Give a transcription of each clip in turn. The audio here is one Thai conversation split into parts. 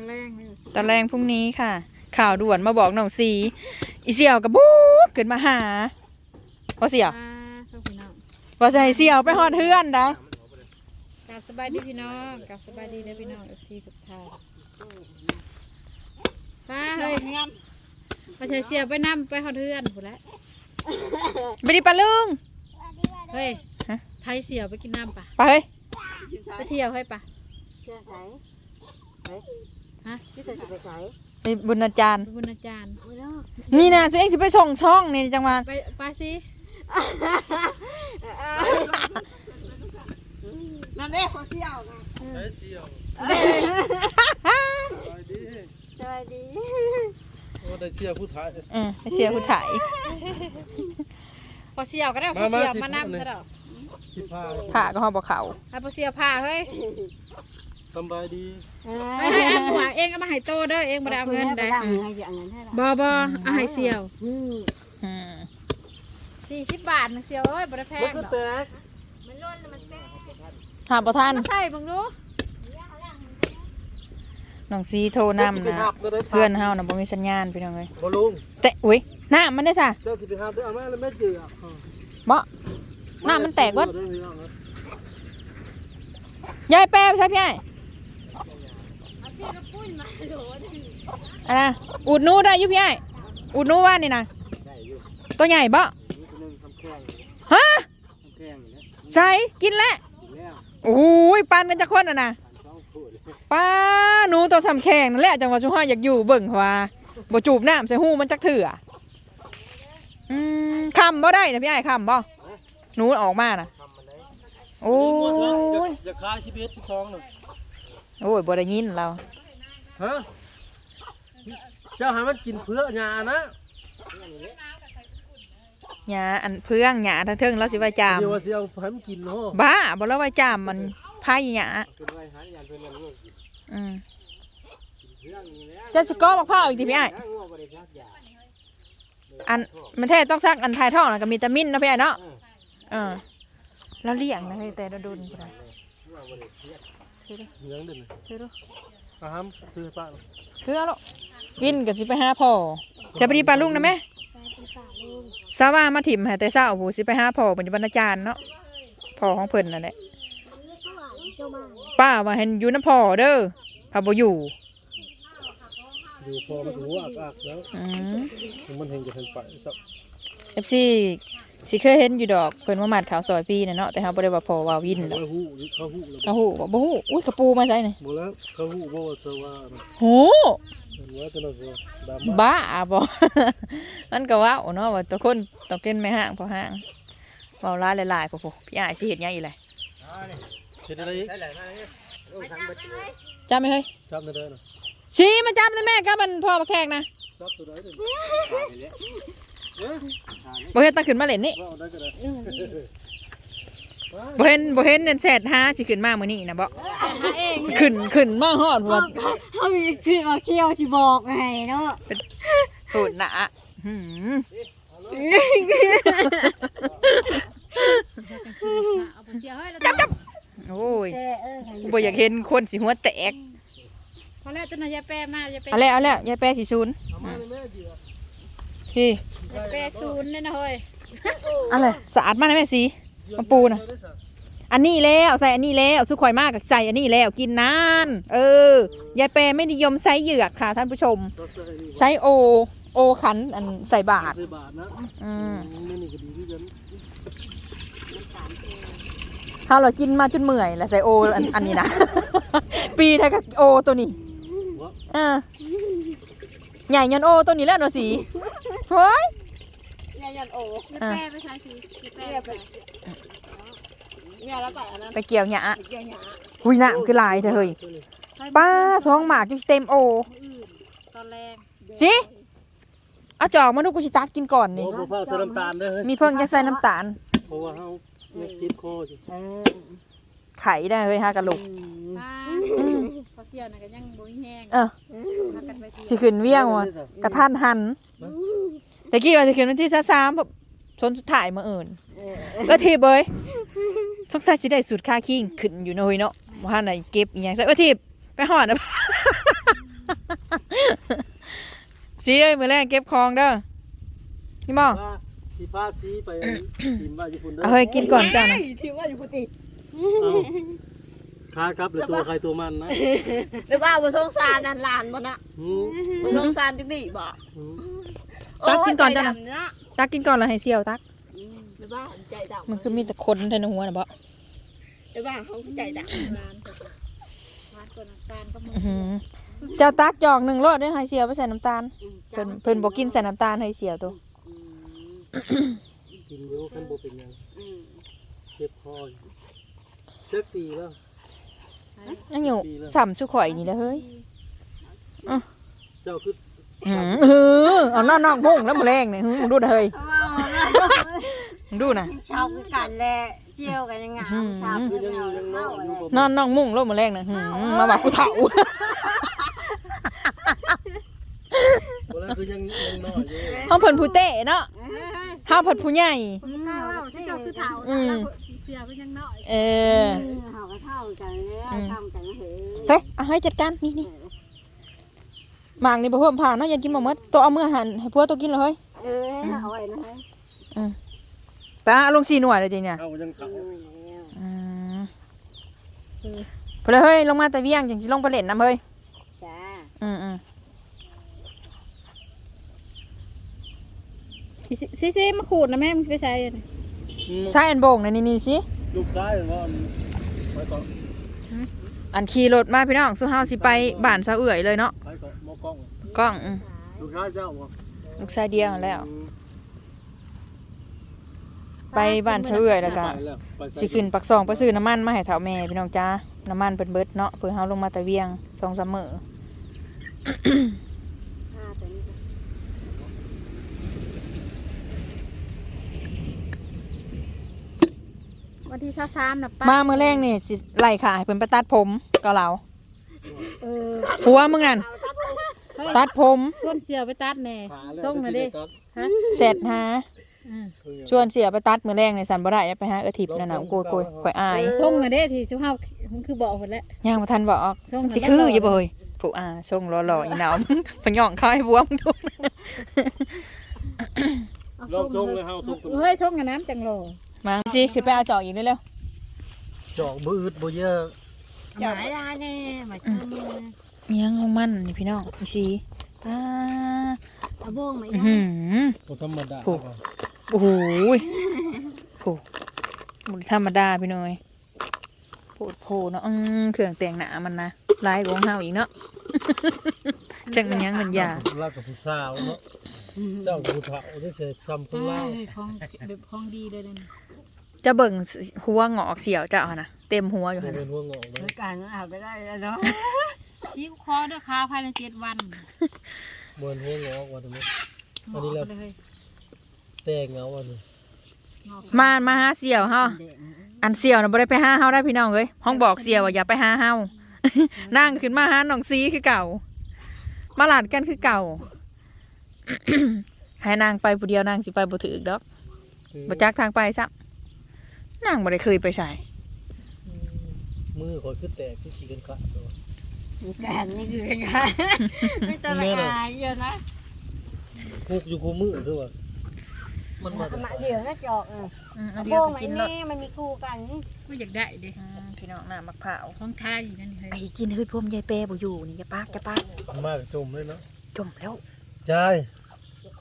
อนแรกนี่ตอนแรงพรุ่งนี้ค่ะ ข่าวด่วนมาบอกน้องสีอีเสี่ยวกับบู๊เกิดมาหาว่าเสี่ยวอ่าเจ้าพี่น้องว่าจะให้เสี่ยวไปฮอดเฮือนได้กลับสบายดีพี่น้องกลับสบายดีเด้อพี่น้องเอฟซีทุกท่านป้าเฮ้ยมาใช้เสียไปนํไปฮอดเทือนพุ่นแหละไม่ได้ปลาลึงเฮ้ยฮะไทยเสียวไปกินน้ำปะไปเฮ้ย ไปเที่ยวให้ปะเชื่อใส ฮะที่จะไปใสไปบุญอาจารย์ไปบุญอาจารย์ไม่เนาะนี่นะตัวเองสิไปส่งช่องนี่จังหวัดไปไปสินั่นเด้คนเที่ยวนะไอ้เสี่ยวเด้ไปดิสวัสดีโอ้ได้เสี่ยวผู้ท้ายเออไปเสียผู้ถ่ายพอเสียวก็ได้พอเสียวมานำซะดอกสิพาผ่าก็ฮอดบ่เขาให้พอเสียวพาเฮ้ย สำบายดีให้ให้อันหัวเองเอามาให้โตเด้อเองบ่ได้เอาเงินได้เงินให้เงินให้ละบ่บ่เอาให้เสียวอืมอืม40บาทนึงเสียวเอ้ยบ่ได้แพงดอกกถามบ่ทันมาใส่เบิ่งดูน้องซีโทรนำนะเพื่อนเฮาน่ะบ่มีสัญญาณพี่น้องเอ้ยบ่ลุงแต่อุ้ยน้ามันได้ซะเจ้าสิไปหาเด้อเอามาแล้วแม่เจือบ่น้ามันแตกวัดยายแป้ไปใช่พี่ไอ้ อะไรนะอูดหนู้ได้อยู่พี่ไอ้อูดหนู้ว่านี่นะได้อยู่ตัวใหญ่บ่นี่นึงทำแข้งฮะทำแข้งนี่นะใส่กินแล้วแล้วโอ้ยปานกันจะคนอะนะสองผู้เลยป้าหนูตัวสำแข็งนั่นแหละจังหวะชุมห้าอยากอยู่เบิ่งว่าบ่จูบน้ำใส่หูมันจักเถื่ออืมคำบ่ได้นะพี่ไอ้คำบ่หนูออกมานะทำมันได้โอ้ยอย่าคายชีวิตที่ท้องน่ะ โอ้ยบ่ได้ยินเราฮะเจ้าให้มันกินเพื่อหญ้านะหยาอันเพื่องหยาทั้งเทิงเราสิไว้จามเดี๋ยวว่าสิเอาให้มันกินเนาะบ้าบ่แล้วไว้จามมันไผ่หยาเป็นไรหายานเป็นอะไรกินอืมเรื่องนี้แล้วจะสกอบักพร้าวอีกทีพี่ไอ้งัวบ่ได้รักยาอันมันแท้ต้องซักอันทายท่องน่ะก็มีตามินนะพี่ไอ้เนาะเออเราเลี้ยงนะเฮ้ยแต่เราดุนพุ่นน่ะงัวบ่ได้เครียด ถือดูเหลืองเด่นถือดูอาหารคือป้าถือเอาลูกวินก็สิไปหาพ่อจะไปดีปลาลุงนะแม่สาว่ามาถิ่มให้แต่เช้าผู้สิไปหาพ่อเป็นบรรณาจารย์เนาะพ่อของเพิ่นนั่นแหละป้าว่าเห็นอยู่น้ำพ่อเด้อพาบ่อยู่อยู่พอมันหัวอักๆแล้วอืมมันเห็นจะเห็นไปสักเอฟซี สิเคยเห็นอยู่ดอกเพิ่นมาหมัดขาวซอยปีน่ะเนาะแต่เฮาบ่ได้ว่าพ่อว่าวินดอกเขาหูเขาหูแล้วเขาฮู้บ่บ่ฮู้อุ้ยกระปูมาใส่นี่บ่แล้วเขาหูบ่ว่าเธอว่าโหูเนื้อจะน่าจะดำบ้าบ่ มันก็เว้าเนาะว่าตัวคนต้องเป็นแม่ห้างพ่อห้างเว้าหลายหลายๆพวกๆพี่อ้ายสิเฮ็ดหยังอีแหละเห็นอะไรจำไหมเฮ้ยจำได้นะสิมาจำเลยแม่ก็มันพ่อบักแขกนะจับตัวได้เลย บ่เฮ็ดตั้งขึ้นมาเล่นนี่ว่าได้ก็ได้บ่เห็นบ่เห็นเน็นแซดหาสิขึ้นมามื้อนี้นะบ่หาเองขึ้นขึ้นมาฮอดว่าเขามีขึ้นมาเที่ยวจะบอกไงเนาะโหดหนาหืมเอาไปเสียวเฮ้ยแล้วจับโอ้ยเออเออบ่อยากเห็นคนสิหัวแตกพอแล้วจนนายาแปรมายาแปรเอาแล้วเอาแล้วยายแปรสิศูนย์ พี่ยาแปรศูนย์เลยนะเฮ้ยอะไรสะอาดมากนะแม่สีมาปูน่ะ อันนี้แล้วใส่อันนี้แล้วสุข่อยมากกับใส่อันนี้แล้วกินนานเออยายแปรไม่นิยมใช้เหยือกค่ะ ท่านผู้ชมก็ใส่นี่ใช้โอ โอขันอันใส่บาทใส่บาทนะอืมนี่นี่ก็ดีที่กันถ้าเรากินมาจนเมื่อยแล้วใส่โออันอันนี้นะ ปีไทยกับโอตัวนี้วะเออใหญ่ยันโอตัวนี้แล้วเนาะสี เฮ้ยเนี่ยยันโอ้ยาแปรไปใช้สิยาแปรเนี่ยไปไปเนี่ยแล้วไปอันนั้นไปเกี่ยวหยาเกี่ยวหยาหุยน้ำคือลายเธอเฮ้ยป้าสองหมากกินเต็มโอ ตอนแรกสิ เอาจอกมาดูกูชิตัดกินก่อนโอ้นี่บ่พาใส่น้ำตาลเด้อมีเพิ่งจะใส่น้ำตาล เพราะว่าเฮาเนี่ยจิบคอสิเออ ไข่ได้เฮ้ยฮากะลุกป้าพอเสียวน่ะก็ยังบ่มีแห้งเออพากันไปเที่ยวสิขึ้นเวียงว่ะกระทันหันแต่กี้ว่าจะขึ้นวันที่สามชนสุดท้ายมาเอิญเออแล้วทีเบยสงสัยสิได้สูตรค่าคิงขึ้นอยู่หน่อยเนาะว่าไหนเก็บอีหยังใส่ว่าทีไปหอดนะสีเอ้ยมื้อแรกเก็บของเด้อพี่หมอว่าสิพาสีไปกินว่าญี่ปุ่นเด้อเอาเฮ้ยกินก่อนจ้านะถือว่าอยู่พุติ เอาค้าครับหรือตัวใครตัวมันนะหรือว่าบ่สงสารนั่นหลานบ่นะอืมบ่สงสารจังดิบ่อืมตักกินก่อนจ้านะ โยใจดำเนาะตักกินก่อนแล้วให้เสี่ยวตัก อืมหรือว่าใจดำมันคือมีแต่คนแทนหัวน่ะบ่หรือว่าเขาใจดำร้านก็จะร้านก็น้ำตาลก็หมดอื้อหือเจ้าตักจอกหนึ่งโลดเด้อให้เสี่ยวไปใส่น้ำตาลเพิ่นเพิ่นบ่กินใส่น้ำตาลให้เสี่ยวตัวกินอยู่คันบ่เป็นหยังอืมเจ็บคออยู่ เจ็บปีแล้วนั่นอยู่ซ้ำสุข่อยนี่แหละเฮ้ยเจ้าคืออื้อหือเอานอนนอกมุ้งแล้วมื้อแรงนี่หือมึงดูนะเฮ้ยมึงดูนะชาวคือกันแหละเจียวกันยังไงชาวคือคือยังเจ้ายังเน้อยอยู่บ่นอนนอกมุ้งแล้วมื้อแรงน่ะหือมาว่ากูเฒ่าบ่แล้วคือยังยังน้อยอยู่เฮาเพิ่นผู้เต้เนาะเฮาเพิ่นผู้ใหญ่คุณกล้าว่าที่เจ้าคือเฒ่าอืมเสียก็ยังน้อยเออเฮาก็เท่ากันแล้วทำกันเหเฮ้ยเอาให้จัดการนี่นี่หมางนี่บ่เพิ่มผ่านเนาะอยันกินบ่หมดตัวเอามือหันให้ผัวตัวกินเลยเฮ้ยเออเอาไว้นะเฮ้ยไปหาลง4หน่วยเลยจริงเนี่ยเอายังเฒ่าอืมพอเลยเฮ้ยลงมาแต่เวียงจังสิลงไปเล่นน้ำเฮ้ยจ้าอืมอืมซิซิมาขูดนะแม่มึงไปใส่เลยอืม ใช่อันโบงนะนี่นี่สิลูกซ้ายว่าไปก่อนอันขี่รถมาพี่น้องสู้เฮาสิไปบ้านสาวเอื่อยเลยเนาะไปก่อนหมอกล้องกล้องอืมลูกซ้ายเจ้าบ่ลูกชายเดียวนั่นแล้วอืมไปบ้านสาวเอื่อยแล้วก็ไปแล้วไปใสิขึ้นปักซองไปซื้อน้ำมันมาให้เฒ่าแม่พี่น้องจ้าน้ำมันเปิดเบิดเนาะเพื่อเฮาลงมาแต่เวียงสองสามมื้อ ห้าตัวนี้ วันที่สามนะป้ามามื้อแรกนี่สิไล่ขาให้เพิ่นไปตัดผมเกาเหลาเออผัวมึงนั่นตัดผมส่วนเสียวไปตัดแน่ขาแล้วส่งนะเดิก็สิไฮะเสร็จหาอืมตัดชวนเสียไปตัดมื้อแรกในสันบ่ได้อย่าไปหาเออทิพย์นั่นน่ะโกยโกยข่อยอายส่งนะเด้ที่ชุเฮามันคือบอกหมดแล้วย่างมาทันบอกส่งมันให้สิมันคือหล่ออยู่บ่เฮ้ยผู้อาส่งหล่อๆอีหนาวพะย่องเข้าให้บวมดูลองส่งเลยเฮาส่งกันเฮ้ยส่งกับน้ำจังโล มาสิขึ้นไปเอาจอกอีกเร็วจอกบ่อึดบ่เยอะหมายได้แน่หมายคือมือๆเมียงของมันนี่พี่น้องอีสิอ่าเอาโบงไหมอื้อหือ บ่ธรรมดาโอ้ โอ้โหยโหบ่ธรรมดาพี่น้อยโพดโพเนาะอืมเครื่องแต่งหน้ามันนะ ลายของเฮาอีกเนาะ จังมันยังมันยาลากับผู้สาวเนาะเจ้าผู้เฒ่าได้เสียจำคนลาวของแบบของดีเลยนะจะเบิ่งหัวงอกเสียวเจ้าหั่นน่ะเต็มหัวอยู่บ่หั่นเป็น่ะนหัวงอกเหมืนะอนกันอาบไปได้แล้วเนาะชี้คอด้วยขาภายในเจ็ดวันบ่เป็นหัวงอกว่าซั่นหมอันนี้แหละเลยแต่งเอาอันนี้มามาหาเสี่ยวเฮาอันเสี่ยวน่ะบ่ได้ไปหาเฮาได้พี่น้องเอ้ยห้องบอกเสี่ยวว่าอย่าไปหาเฮา นั่งขึ้นมาหาน้องซีคือเก่า มาหลาดกันคือเก่าให้นางไปผู้เดียวนางสิไปบ่ถืออีกดอกคือบ่จักทางไปซะนางบ่ได้เคยไปใส่มือข่อยคือแตกคือขี้กันขาดตัวกันนี่คือไงไม่ต้องละอายเยอะนะคุกอยู่คู่มือคือว่า มันมาแต่มาไสเดี๋ยวนะจอกเอออืมเอาโบเดียวงไปไหมกินรถนี่มันมีคู่กันก็อยากได้เด้อืมพี่น้องหน้ามักเผาวของไทยนั่นเฮ้ไปยกินฮืดพวมยายเปบ่อยู่นี่อย่าปากอย่าปากมากจมเลยเนาะจมแล้วจาย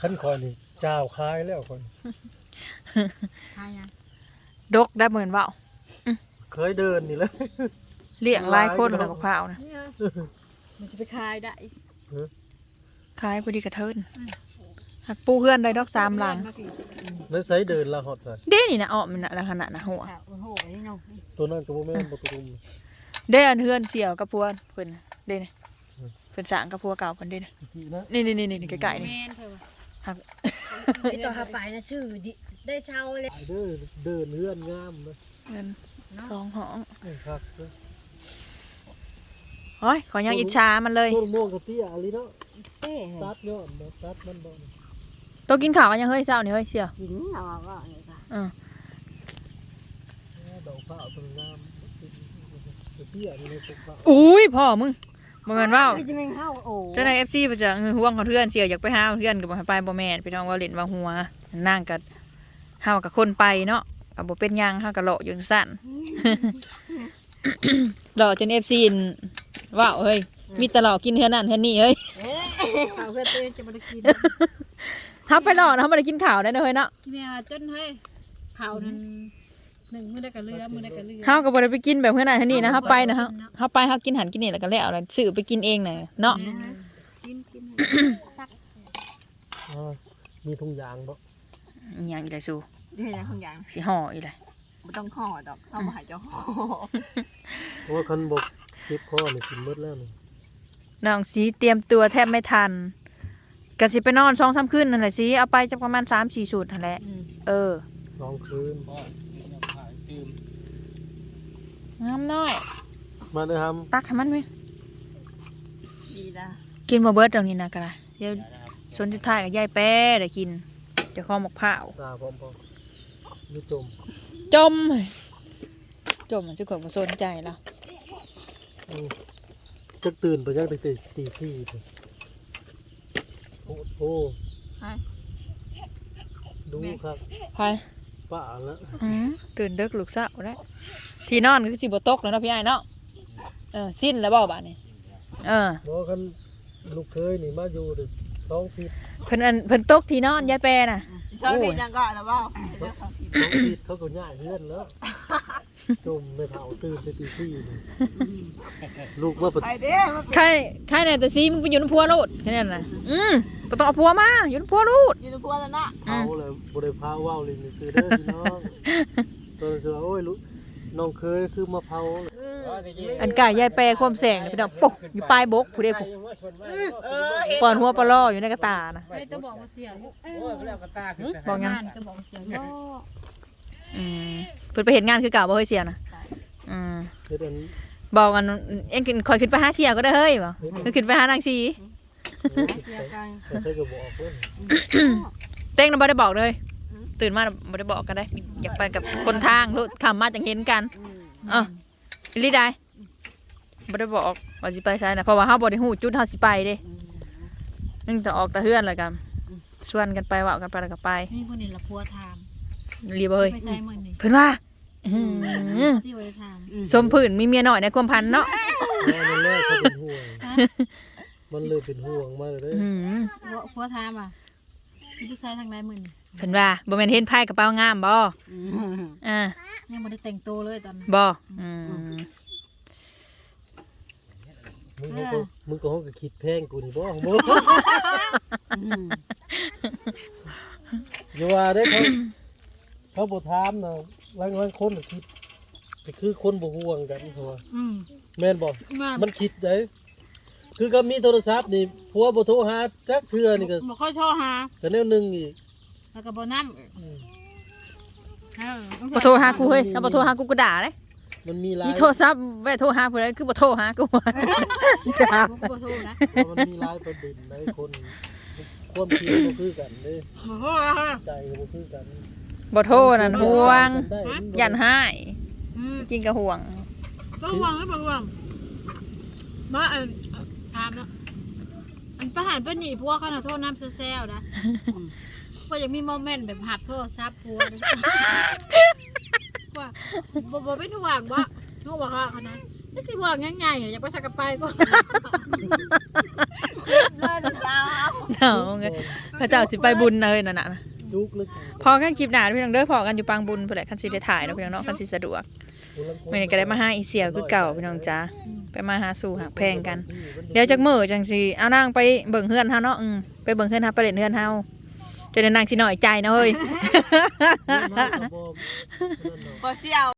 คันคอยนี่เจ้าคายแล้วคนไทยยังดกได้เหมือนเว้าเคยเดินนี่เลย เลี้ยงหลายคนแล้วมักเผาวนะเนี่ยมันจะไปคายได้ขายพอดีกระเทิน หักปูเพื่อนได้ดอกสามหลังแล้วใส่เดินละหอดใส่เด้นี่นะอ้อมมันน่ะลักษณะนะหัวโอ้โหนี่เนาะตัวนั้นก็บ่แม่นบ่ตัวรุมเด้อันเฮือนเสี่ยวกับพวนเพิ่นเด้นี่เพิ่นสร้างกับพัวเก่าเพิ่นเด้นี่อีกนะนี่นี่นี่นี่ใกล้ๆนี่แม่นเถอะหักไอตัวขับไปนะชื่อดิได้เช่าเลยเดินเดินเฮือนงามนะเงินสองห้องนี่ครับโอ้ยขอยังอิจฉามันเลยต้นม่วงกะเตี้ยอะไรเนาะเอ๊ะตัดยอดบ่ตัดมันบ่ ตัวกินข้าวกันยังเฮ้ยเช้านี่เฮ้ยเสี่ยวกินเอาก็เลยค่ะอ่าดอกฟ้าต้นงามกะเตี้ยนี่ในต้นฟ้าอุ้ยพ่อมึงบ่แม่นเว้าจะเป็นข้าวโอ้เจ้านาย FC เพิ่นจะเออห่วงของเพื่อนเสียวอยากไปหาเพื่อนก็บ่ให้ไปบ่แม่นพี่น้องว่าเล่นว่าหัวนั่งก็เฮากับคนไปเนาะก็บ่เป็นหยังเฮาก็เลาะอยู่ซั่นเลาะจน FC นว้าวเฮ้ยมีแต่เลาะกินเฮือนนั่นเฮือนนี่เฮ้ยข้าวเพื่อนตัวเองจะมาได้กิน เฮาไปเลาะนะเฮาบ่ได้กินข้าวได้เนาะเฮ้ยเนาะแม่จนเฮ้ยข้าวนั้นหนึ่งมื้อได้กับเรือมื้อได้กับเรือเฮาก็บ่ได้ไปกินแบบเฮือนนั่นเฮือนนี่นะเฮาไปนะเฮาเฮาไปเฮากินหันกินนี่แล้วก็แล้วแล้วซื้อไปกินเองน่ะเนาะกินกินอ่ามีทุงยางบ่อิหยังอีไดสู้เดี๋ยวอย่างของอย่างสิห่ออีไดไม่ต้องห่อดอกเอามาหายเจ้าห่อเพราะว่าคันบกเจ็บคอนี่กินหมดแล้วนี่น้องสีเตรียมตัวแทบไม่ทัน ก็สิไปนอน2-3คืนนั่นแหละสิเอาไปจักประมาณ3-4ชุดนั่นแหละ เออสองคืนงามน้อย มาเลยครับตักให้มันไหมดีละกินมาเบิดตรงนี้นะกะไรเดี๋ยวสนสุดท้ายกับยายแป้ได้กินเจะข้อหมกผ้าวตาพร้อมๆนี่จมจม จมมันจะกดมาสนใจแล้วอืมจักตื่นไปจักตื่นตีสี่พุ่น โอ้โหใช่ดูครับไปป่าแล้วอืมตื่นเด็กลูกสาวได้ที่นอนคือสิบตกแล้วเนาะพี่ไอ้ายเนาะเออสิ้นแล้วบ่บ้านนี่เออเพราะคันลูกเคยนี่มาอยู่ได้สองทิศเพิ่นอันเพิ่นตกที่นอนยายแป้น่ะ ชอบกินยังก่อนนะเปล่าสองทิศเขาก็ย้ายเพื่อนแล้วจมไม่เผาตื่นไปตีสี่นี่ ลูกว่าปไปเด้อใครใครไหนแต่ซีมึงไปอยู่น้ำพัวโลดแค่นั้นน่ะอืมบ่ต้องเอาพัวมาอยู่น้ำพัวโลดยืนพัวแล้วนะเผาเลยบริพาว่าวเลยนี่ซื้อเด้อพี่น้องตอนเช้าโอ้ยลูกน้องเคยคือมาเผาอันกายยายแป้ความแสงน่ะพี่น้องปุ๊กอยู่ปลายบกผู้ใดผู้เออเห็นปอนหัวปลาล่ออยู่ในกระตานะไม่ต้องบอกว่าเสียลูกบอกยังงานก็บอกว่าเสียลูกอืมเพิ่นไปเห็นงานคือเก่าบ่เฮ้ยเสียนะอืมเฮ็ดอัน บอกกันเอ็งขึ้นคอยขึ้นไปหาเสียก็ได้เฮ้ยบ่คือขึ้นไปหานางชีเสียกันแต่ใส่กระบอกเพิ่นเต้งน่ะบ่ได้บอกเลย ตื่นมาน่ะบ่ได้บอกกันได้ อยากไปกับคนทางรถขับมาจังเห็นกันเอออีหลีได้บ่ได้บอกว่าสิไปไสนะเพราะว่าเฮาบ่ได้ฮู้จุดเฮาสิไปเด้นึงจะออกแต่เฮือนแล้วกันชวนกันไปเว้ากันไปแล้วก็ไปนี่พวกนี้ละพัวทามรีบ่เฮ้ยไปใช้มื้อนี้เพิ่นว่าอื้อหือ ที่ไว้ทามสมผื่นมีเมียน้อยในความพันเนาะแล้วอันนั้นแรกเขาเป็นห่วงมันเลยเป็นห่วงมาเลยเด้ออืมพัวพัวทามอะที่ไปใช้ทางใดมื้อนี้เพิ่นว่าบ่แม่นเห็นไพ่กระเป๋างามบ่อ่ายังบ่ได้แต่งตัวเลยตอนนั้นบ่อืมมึงก็มึงก็ห้องก็คิดแพงกูนี่บ่บ่อย่าว่าได้อเขาเขาบ่ถามนะ บางบางคนก็คิดก็คือคนบ่ห่วงกันเขาว่าอืมแม่นบ่มามันคิดได้คือก็มีโทรศัพท์นี่ผัวบ่โทรหาจักเทื่อนี่ก็บ่ค่อยโทรหาก็แนวหนึงอีกแล้วก็บ่นำอืมเออบ่โทรหากูเฮ้ยถ้าบ่โทรหากูก็ด่าเด้มันมีหลายมีโทรศัพท์แว่โทรหาผู้ใดคือบ่โทรหากูด่าบ่โทรนะเพราะมันมีหลายประเด็นหลายคนความคิดบ่คือกันเด้บ่โทรนะใจก็บ่คือกัน บ่โทรนั่นห่วงได้มันบ่ยันหายอืมจริงก็ห่วงบ่ห่วงไม่บ่ห่วงบ่เออถามแล้วอันประหารเพิ่นนี่พวกเขาน่ะโทรนำแซวๆนะว่ายังมีโมเมนต์แบบหับโทรศัพท์พวกว่าบ่บ่เป็นห่วงบ่นูบอกว่าเขานะนี่สิห่วงยังไงอยากไปสักกะไปก็เลิศสาวเอาไงพระเจ้าสิไปบุญนะเฮ้ยนั่นน่ะนะ จุกลึกพอกันคลิปหนาพี่น้องเด้อพอกันอยู่ปางบุญเพื่อแหละคันสิได้ถ่ายเนาะพี่น้องเนาะคันสิสะดวกมื่อนี้ก็ได้มาหาอีเสียคือเก่าพี่น้องจ้าไปมาหาสู่หักแพงกัน เดี๋ยวจักมื้อจังสิเอานางไปเบิ่งเฮือนเฮาเนาะอืมไปเบิ่งเฮือนเฮาไปเล่นเฮือนเฮาจะได้นางสิน้อยใจนะเฮ้ยพอเสี่ยว